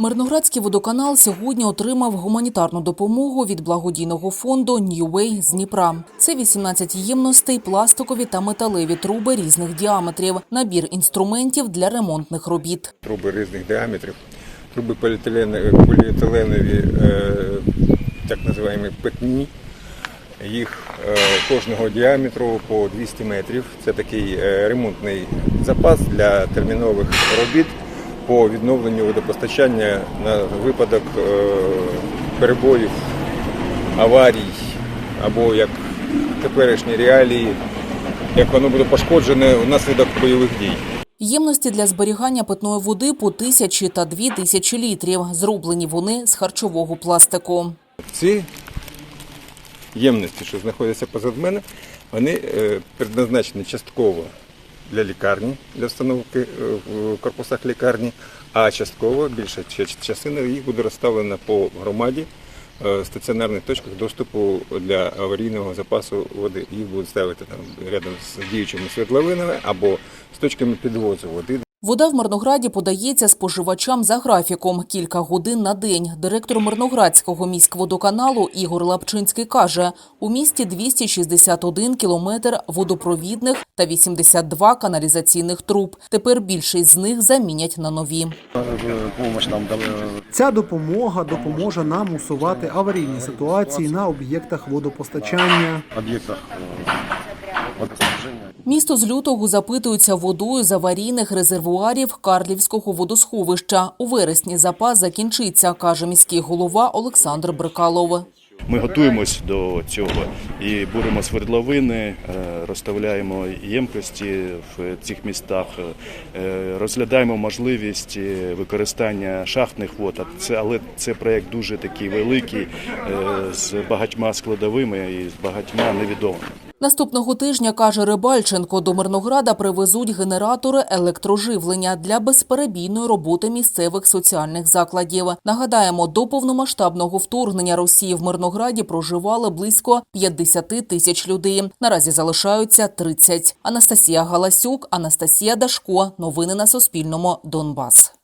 Мирноградський водоканал сьогодні отримав гуманітарну допомогу від благодійного фонду Way з Дніпра. Це 18 ємностей, пластикові та металеві труби різних діаметрів, набір інструментів для ремонтних робіт. труби різних діаметрів, труби поліетиленові, е, так називаємо питні. Їх е, кожного діаметру по 200 метрів. Це такий е, ремонтний запас для термінових робіт по відновленню водопостачання на випадок е, перебоїв, аварій або як теперішні реалії, як воно буде пошкоджене внаслідок бойових дій. Ємності для зберігання питної води по тисячі та дві тисячі літрів. Зроблені вони з харчового пластику. Ці ємності, що знаходяться позад мене, вони е, предназначені частково для лікарні, для встановки е, в корпусах лікарні, а частково більша частина їх буде розставлена по громаді е, в стаціонарних точках доступу для аварійного запасу води. Їх будуть ставити там рядом з діючими світловинами або з точками підвозу води. Вода в Мирнограді подається споживачам за графіком кілька годин на день. Директор Мирноградського міськводоканалу Ігор Лапчинський каже, у місті 261 кілометр водопровідних та 82 каналізаційних труб. Тепер більшість з них замінять на нові. Ця допомога допоможе нам усувати аварійні ситуації на об'єктах водопостачання. объектах э, водоснабжения. Місто з лютого запитується водою з аварійних резервуарів Карлівського водосховища. У вересні запас закінчиться, каже міський голова Олександр Брикалов. Ми готуємось до цього і буримо свердловини, е, розставляємо ємкості в цих містах, е, розглядаємо можливість е, використання шахтних вод. Але це проект дуже такий великий з багатьма складовими і з багатьма невідомими. Наступного тижня, каже Рибальченко, до Мирнограда привезуть генератори електроживлення для безперебійної роботи місцевих соціальних закладів. Нагадаємо, до повномасштабного вторгнення Росії в Мирнограді проживали близько 50 тисяч людей. Наразі залишаються 30. Анастасія Галасюк, Анастасія Дашко. Новини на Суспільному. Донбас.